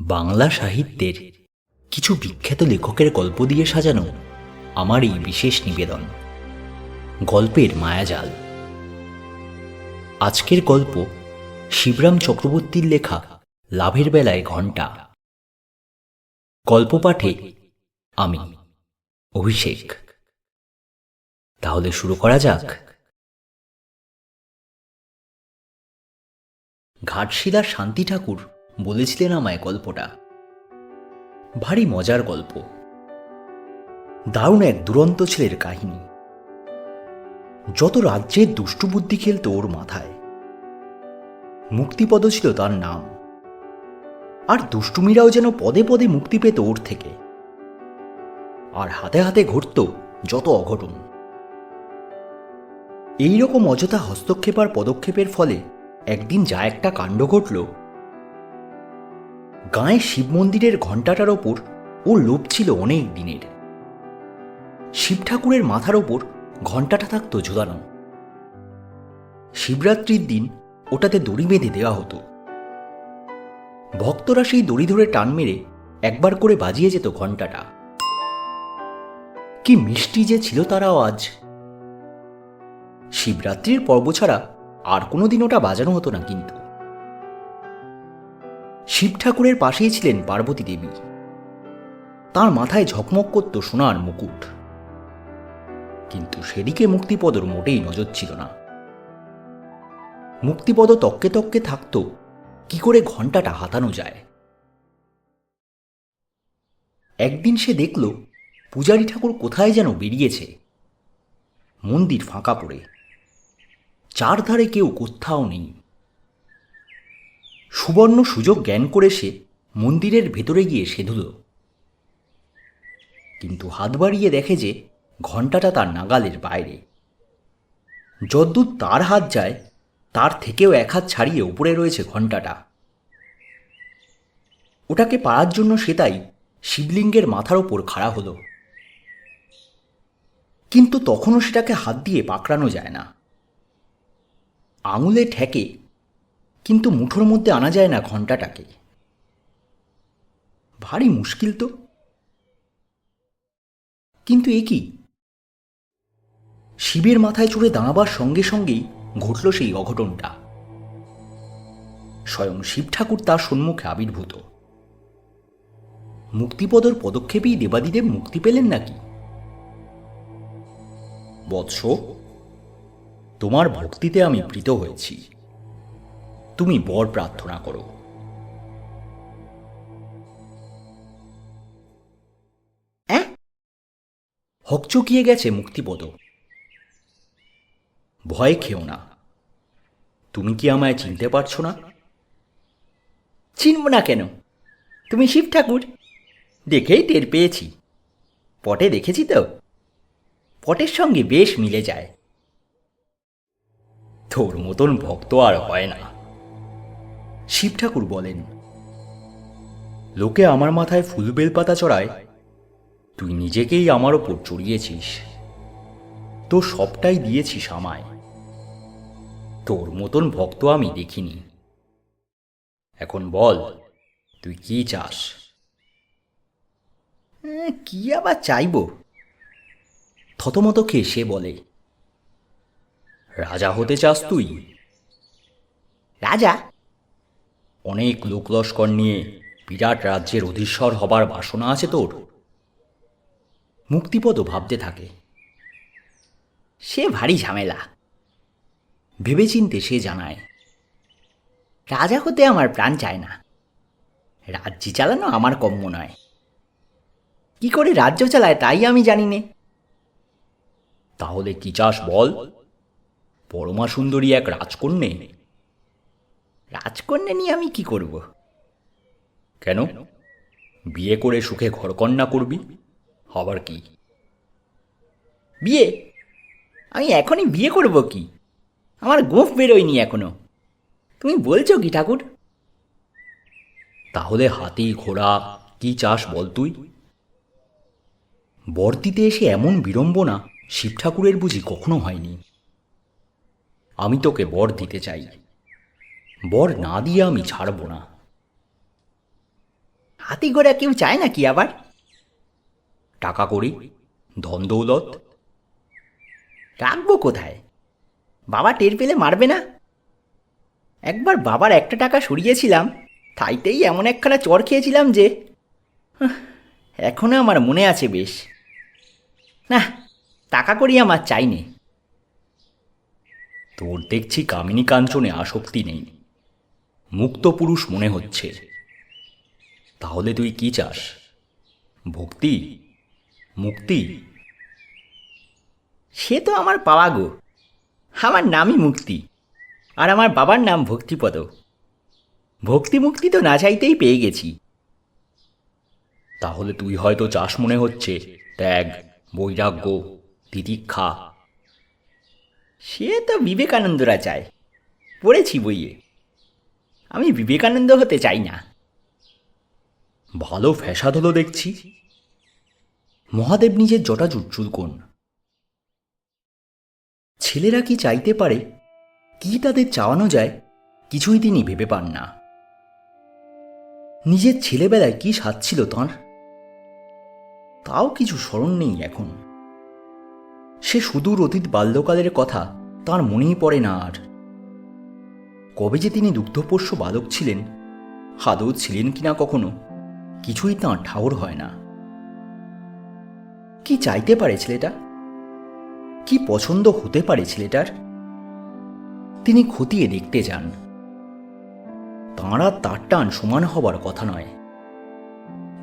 বাংলা সাহিত্যের কিছু বিখ্যাত লেখকের গল্প দিয়ে সাজানো আমার এই বিশেষ নিবেদন। গল্পের মায়াজাল। আজকের গল্প শিবরাম চক্রবর্তীর লেখা লাভের বেলায় ঘণ্টা। গল্প পাঠে আমি, অভিষেক। তাহলে শুরু করা যাক। ঘাটশিলার শান্তি ঠাকুর বলেছিলেন আমায় গল্পটা। ভারী মজার গল্প। দারুণ এক দুরন্ত ছেলের কাহিনী। যত রাজ্যের দুষ্টু বুদ্ধি খেলত ওর মাথায়। মুক্তিপদ ছিল তার নাম। আর দুষ্টুমিরাও যেন পদে পদে মুক্তি পেত ওর থেকে। আর হাতে হাতে ঘটত যত অঘটন। এই রকম অযথা হস্তক্ষেপ আর পদক্ষেপের ফলে একদিন যা একটা কাণ্ড ঘটল গায়ে শিব মন্দিরের ঘণ্টাটার ওপর ও লোভ ছিল অনেক দিনের। শিব ঠাকুরের মাথার ওপর ঘণ্টাটা থাকতো ঝুলানো শিবরাত্রির দিন ওটাতে দড়ি বেঁধে দেওয়া হতো। ভক্তরা সেই দড়ি ধরে টান মেরে একবার করে বাজিয়ে যেত ঘণ্টাটা। কি মিষ্টি যে ছিল তারাও আজ। শিবরাত্রির পর্ব ছাড়া আর কোনোদিন ওটা বাজানো হতো না কিন্তু। শিব ঠাকুরের পাশেই ছিলেন পার্বতী দেবী। তার মাথায় ঝকমক করত সোনার মুকুট। কিন্তু সেদিকে মুক্তিপদর মোটেই নজর ছিল না। মুক্তিপদ তককে তককে থাকত, কি করে ঘন্টাটা হাতানো যায়। একদিন সে দেখল, পূজারী ঠাকুর কোথায় যেন বেরিয়েছে। মন্দির ফাঁকা পড়ে। চারধারে কেউ কোথাও নেই। সুবর্ণ সুযোগ জ্ঞান করে সে মন্দিরের ভেতরে গিয়ে সেধুল। কিন্তু হাত বাড়িয়ে দেখে যে ঘণ্টাটা তার নাগালের বাইরে। যদ্দূর তার হাত যায়, তার থেকেও এক হাত ছাড়িয়ে উপরে রয়েছে ঘণ্টাটা। ওটাকে পাড়ার জন্য সে তাই শিবলিঙ্গের মাথার ওপর খাড়া হলো। কিন্তু তখনও সেটাকে হাত দিয়ে পাকড়ানো যায় না। আঙুলে ঠেকে কিন্তু মুঠোর মধ্যে আনা যায় না ঘণ্টাটাকে। ভারী মুশকিল তো। কিন্তু এ কি? শিবের মাথায় চড়ে দাঁড়াবার সঙ্গে সঙ্গেই ঘটল সেই অঘটনটা। স্বয়ং শিব ঠাকুর তার সম্মুখে আবির্ভূত। মুক্তিপদর পদক্ষেপেই দেবাদিদেব মুক্তি পেলেন নাকি? বৎস, তোমার ভক্তিতে আমি প্রীত হয়েছি। তুমি বর প্রার্থনা করো। হকচকিয়ে গেছে মুক্তিপদ। ভয় খেও না। তুমি কি আমায় চিনতে পারছ না? চিনব না কেন? তুমি শিব ঠাকুর। দেখেই টের পেয়েছি। পটে দেখেছি তো। পটের সঙ্গে বেশ মিলে যায়। তোর মতন ভক্ত আর হয় না। শিব ঠাকুর বলেন, লোকে আমার মাথায় ফুল বেলপাতা চড়ায়, তুই নিজেকেই আমার ওপর চড়িয়েছিস। তো সবটাই দিয়েছিস আমায়। তোর মতন ভক্ত আমি দেখিনি। এখন বল, তুই কি চাস? কি আবার চাইব? থতমত খেয়ে সে বলে, রাজা হতে চাস তুই? রাজা? অনেক লোক লস্কর নিয়ে বিরাট রাজ্যের অধীশ্বর হবার বাসনা আছে তোর? মুক্তিপদ ভাবতে থাকে। সে ভারী ঝামেলা। ভেবেচিন্তে সে জানায়, রাজা হতে আমার প্রাণ চায় না। রাজ্য চালানো আমার কম্য নয়। কি করে রাজ্য চালায় তাই আমি জানি নে। তাহলে কি চাস বল? পরমা সুন্দরী এক রাজকন্যে রাজকন্যা নিয়ে আমি কি করব? কেন? বিয়ে করে সুখে ঘরকন্যা করবি? আবার কি? বিয়ে? আমি এখনই বিয়ে করব কি? আমার গোফ বেরোয়নি এখনও। তুমি বলছো কি, ঠাকুর? তাহলে হাতি, ঘোড়া, কি চাস বল তুই? বর্তিতে এসে এমন বিড়ম্বনা শিব ঠাকুরের বুঝি কখনো হয়নি। আমি তোকে বর দিতে চাই। বর না দিয়ে আমি ছাড়ব না। হাতি ঘোড়া কেউ চায় নাকি আবার? টাকা করি ধন দৌলত। রাখব কোথায়? বাবা টের পেলে মারবে না? একবার বাবার একটা টাকা সরিয়েছিলাম তাইতেই এমন একখানা চর খেয়েছিলাম যে হাহ, এখনও আমার মনে আছে বেশ। না টাকা করি আমার চাইনি তোর দেখছি কামিনী কাঞ্চনে আসক্তি নেই। মুক্ত পুরুষ মনে হচ্ছে। তাহলে তুই কি চাস? ভক্তি? মুক্তি? সে তো আমার পাওয়া গো। আমার নামই মুক্তি। আর আমার বাবার নাম ভক্তিপদ। ভক্তি মুক্তি তো না চাইতেই পেয়ে গেছি। তাহলে তুই হয়তো চাস মনে হচ্ছে, ত্যাগ, বৈরাগ্য, তিতিক্ষা। সে তো বিবেকানন্দরা চায়। পড়েছি বইয়ে। আমি বিবেকানন্দ হতে চাই না। ভালো ফ্যাসাদ হলো দেখছি। মহাদেব নিজের জটা জটাজুট চুলকোন ছেলেরা কি চাইতে পারে? কি তাদের চাওয়ানো যায়? কিছুই তিনি ভেবে পান না। নিজের ছেলেবেলায় কি স্বাদ ছিল তাঁর? তাও কিছু স্মরণ নেই এখন। সে সুদূর অতীত বাল্যকালের কথা তার মনেই পড়ে না আর। কবে যে তিনি দুগ্ধপোষ্য বালক ছিলেন আদৌ ছিলেন কিনা কখনো, কিছুই তাঁর ঠাউর হয় না। কি চাইতে পারে ছেলেটা? কি পছন্দ হতে পারে ছেলেটার? তিনি খতিয়ে দেখতে যান। তাঁরা তার টান সমান হবার কথা নয়।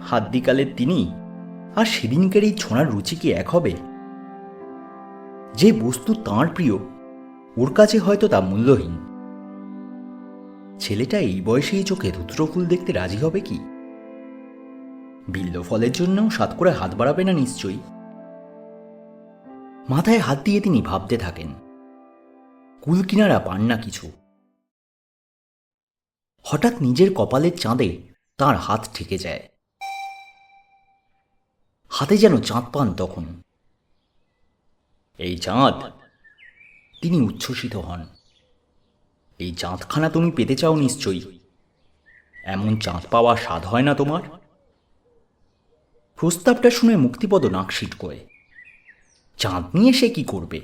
হাদ্দিকালের তিনি আর সেদিনকার এই ছোঁড়ার রুচি কি এক হবে? যে বস্তু তাঁর প্রিয়, ওর কাছে হয়তো তা মূল্যহীন। ছেলেটা এই বয়সেই চোখে ধুত্র ফুল দেখতে রাজি হবে কি? বিল্ল ফলের জন্যও সাত করে হাত বাড়াবে না নিশ্চয়ই। মাথায় হাত দিয়ে তিনি ভাবতে থাকেন, কুল কিনারা পান না কিছু। হঠাৎ নিজের কপালের চাঁদে তার হাত ঠেকে যায়। হাতে যেন চাঁদ পান তখন। এই চাঁদ, তিনি উচ্ছ্বসিত হন। এই চাঁদখানা তুমি পেতে চাও নিশ্চয়ই। এমন চাঁদ পাওয়া স্বাদ হয় না তোমার? প্রস্তাবটা শুনে মুক্তিপদ নাকশিট করে। চাঁদ নিয়ে সে কি করবে?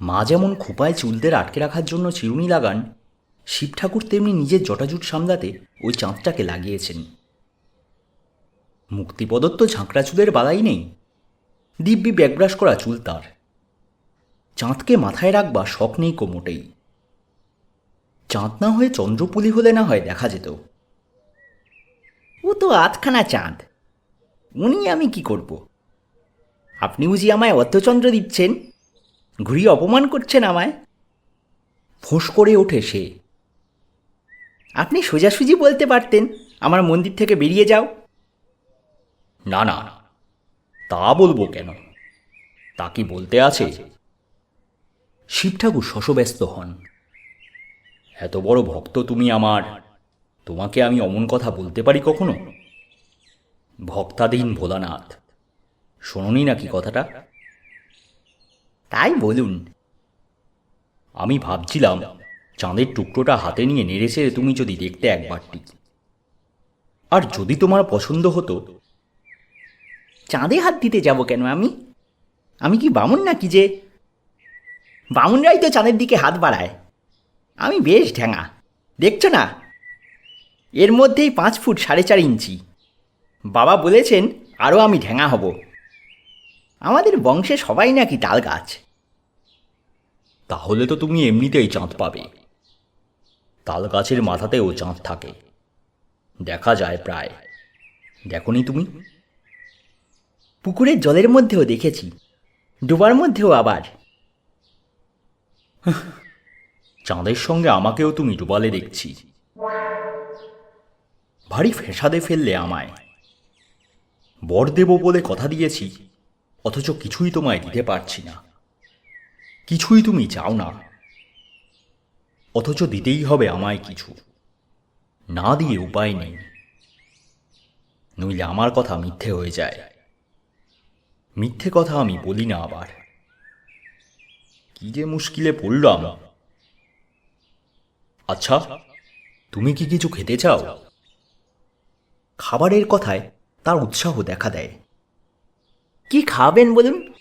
মা যেমন খোপায় চুলদের আটকে রাখার জন্য চিরুনি লাগান, শিব ঠাকুর তেমনি নিজের জটাজুট সামলাতে ওই চাঁদটাকে লাগিয়েছেন। মুক্তিপদর তো ঝাঁকড়া চুলের বালাই নেই, দিব্যি ব্যাকব্রাশ করা চুল তার। চাঁদকে মাথায় রাখবা শখ নেই কোমোটেই চাঁদ না হয়ে চন্দ্রপুলি হলে না হয় দেখা যেত। ও তো আধখানা চাঁদ। উনি আমি কি করব? আপনি বুঝি আমায় অর্ধচন্দ্র দিচ্ছেন? ঘুরিয়ে অপমান করছেন আমায়? ফোঁস করে ওঠে সে। আপনি সোজাসুজি বলতে পারতেন, আমার মন্দির থেকে বেরিয়ে যাও। না না তা বলব কেন? তা কি বলতে আছে? শিব ঠাকুর শশব্যস্ত হন। এত বড় ভক্ত তুমি আমার। তোমাকে আমি অমন কথা বলতে পারি কখনো? ভক্তাধীন ভোলানাথ শোনি নাকি কথাটা? তাই বলুন। আমি ভাবছিলাম চাঁদের টুকরোটা হাতে নিয়ে নেড়েছে তুমি যদি দেখতে একবারটি। আর যদি তোমার পছন্দ হতো? চাঁদে হাত দিতে যাব কেন আমি? আমি কি বামুন নাকি যে? বামুনরাই তো চাঁদের দিকে হাত বাড়ায়। আমি বেশ ঢ্যাঙা। দেখছ না? এর মধ্যেই পাঁচ ফুট সাড়ে চার ইঞ্চি। বাবা বলেছেন আরও আমি ঢ্যাঙা হব। আমাদের বংশে সবাই নাকি তাল গাছ। তাহলে তো তুমি এমনিতেই চাঁদ পাবে। তাল গাছের মাথাতেও চাঁদ থাকে। দেখা যায় প্রায়। দেখনি তুমি? পুকুরের জলের মধ্যেও দেখেছি। ডোবার মধ্যেও আবার। চাঁদের সঙ্গে আমাকেও তুমি ডুবালে দেখছি। ভারী ফেসাদে ফেললে আমায়। বর দেব বলে কথা দিয়েছি, অথচ কিছুই তোমায় দিতে পারছি না। কিছুই তুমি চাও না, অথচ দিতেই হবে আমায় কিছু। না দিয়ে উপায় নেই। নইলে আমার কথা মিথ্যে হয়ে যায়। মিথ্যে কথা আমি বলি না আবার। কি যে মুশকিলে পড়লাম। আচ্ছা তুমি কি কিছু খেতে চাও? খাবারের কথায় তার উৎসাহ দেখা দেয়। কি খাবেন বলুন?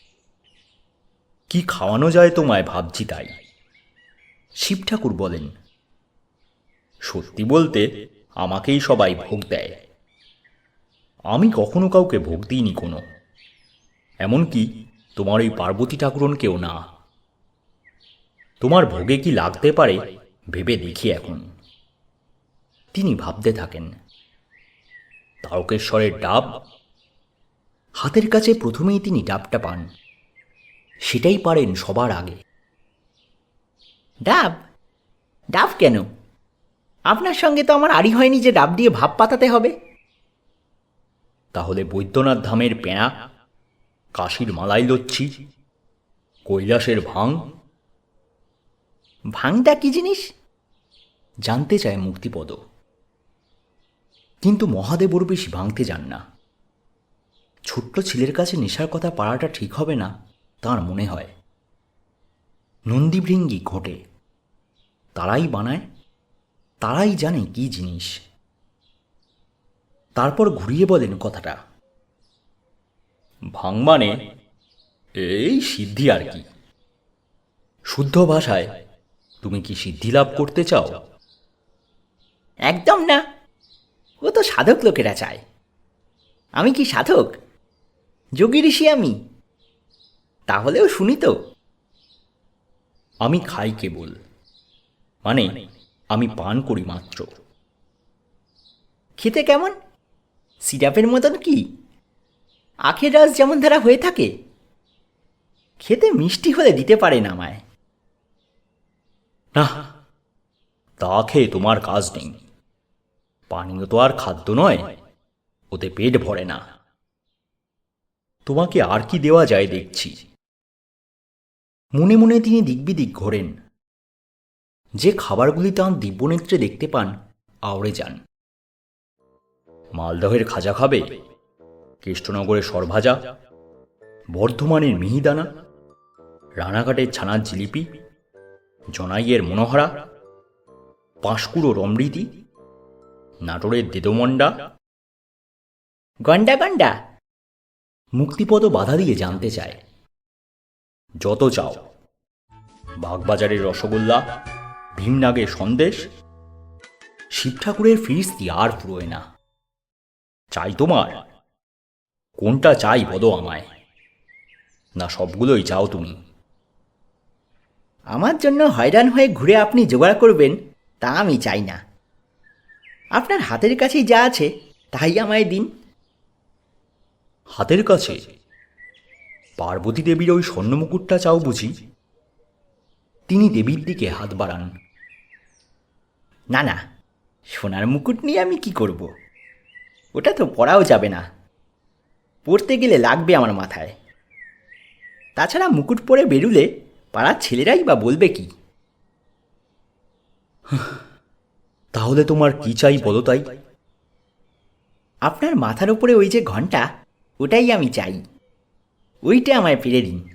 কি খাওয়ানো যায় তোমায় ভাবছি তাই। শিব ঠাকুর বলেন সত্যি বলতে আমাকেই সবাই ভোগ দেয়। আমি কখনো কাউকে ভোগ দিইনি কোনো। এমনকি তোমার ওই পার্বতী ঠাকুরনকেও না। তোমার ভোগে কি লাগতে পারে ভেবে দেখি এখন। তিনি ভাবতে থাকেন, তারকেশ্বরের ডাব? হাতের কাছে প্রথমেই তিনি ডাবটা পান। সেটাই পারেন সবার আগে। ডাব? ডাব কেন? আপনার সঙ্গে তো আমার আড়ি হয়নি যে ডাব দিয়ে ভাব পাতাতে হবে। তাহলে বৈদ্যনাথ ধামের পেঁড়া, কাশির মালাই লচ্ছি, কৈলাসের ভাং ভাংটা কি জিনিস? জানতে চায় মুক্তিপদ। কিন্তু মহাদেব ওর বেশি ভাঙতে যান না। ছোট্ট ছেলের কাছে নেশার কথা পাড়াটা ঠিক হবে না, তার মনে হয়। নন্দীভৃঙ্গি ঘটে। তারাই বানায়, তারাই জানে কি জিনিস। তারপর ঘুরিয়ে বলেন কথাটা। ভাং মানে এই সিদ্ধি আর কি। শুদ্ধ ভাষায় তুমি কি সিদ্ধি লাভ করতে চাও? একদম না। ও তো সাধক লোকেরা চায়। আমি কি সাধক? যোগী ঋষি আমি। তাহলেও শুনি তো। আমি খাই কেবল। মানে আমি পান করি মাত্র। খেতে কেমন? সিরাপের মতন কি? আখের রস যেমন ধারা হয়ে থাকে খেতে মিষ্টি হলে দিতে পারেন আমায়। না, তা খেয়ে তোমার কাজ নেই। পানীয় তো আর খাদ্য নয়, ওতে পেট ভরে না। তোমাকে আর কি দেওয়া যায় দেখছি। মনে মনে তিনি দিকবিদিক ঘোরেন। যে খাবারগুলি তাঁর দিব্যনেত্রে দেখতে পান, আওড়ে যান। মালদহের খাজা খাবে কৃষ্ণনগরের সরভাজা, বর্ধমানের মিহিদানা, রানাঘাটের ছানার জিলিপি জনাইয়ের মনোহরা পাঁশকুড়োর অমৃতি, নাটোরের দেদমন্ডা গন্ডা গন্ডা মুক্তিপদ বাধা দিয়ে জানতে চায়। যত চাও। বাগবাজারের রসগোল্লা, ভীমনাগের সন্দেশ শিব ঠাকুরের ফিরিস্তি আর ফুরোয় না। চাই তোমার। কোনটা চাই বলো আমায়। না সবগুলোই চাও তুমি। আমার জন্য হয়রান হয়ে ঘুরে আপনি জোগাড় করবেন তা আমি চাই না। আপনার হাতের কাছেই যা আছে তাই আমায় দিন। হাতের কাছে? পার্বতী দেবীর ওই স্বর্ণমুকুটটা চাও বুঝি? তিনি দেবীর দিকে হাত বাড়ান। না না সোনার মুকুট নিয়ে আমি কি করব? ওটা তো পরাও যাবে না। পরতে গেলে লাগবে আমার মাথায়। তাছাড়া মুকুট পরে বেরুলে পাড়ার ছেলেরাই বা বলবে কি? তাহলে তোমার কি চাই বলো তাই? আপনার মাথার উপরে ওই যে ঘণ্টা, ওটাই আমি চাই। ওইটা আমায় ফিরে দিন।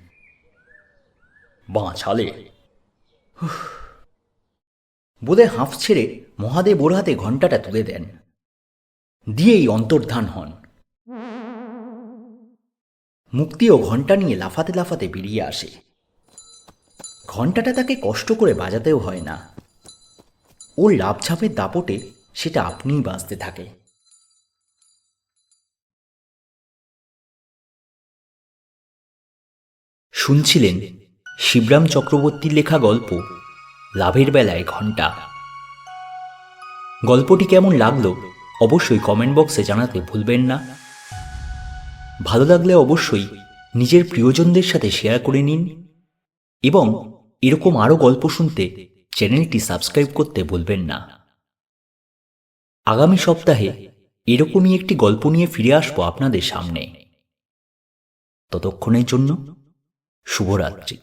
বাঁচালে। বোধে হাঁফ ছেড়ে মহাদেব ওর হাতে ঘণ্টাটা তুলে দেন। দিয়েই অন্তর্ধান হন। মুক্তিও ঘণ্টা নিয়ে লাফাতে লাফাতে বেরিয়ে আসে। ঘণ্টাটা তাকে কষ্ট করে বাজাতেও হয় না। ওর লাভঝাপের দাপটে সেটা আপনিই বাঁচতে থাকে। শুনছিলেন শিবরাম চক্রবর্তীর লেখা গল্প, লাভের বেলায় ঘণ্টা। গল্পটি কেমন লাগল অবশ্যই কমেন্ট বক্সে জানাতে ভুলবেন না। ভালো লাগলে অবশ্যই নিজের প্রিয়জনদের সাথে শেয়ার করে নিন এবং এরকম আরও গল্প শুনতে চ্যানেলটি সাবস্ক্রাইব করতে ভুলবেন না। আগামী সপ্তাহে এরকমই একটি গল্প নিয়ে ফিরে আসব আপনাদের সামনে। ততক্ষণের জন্য শুভরাত্রি।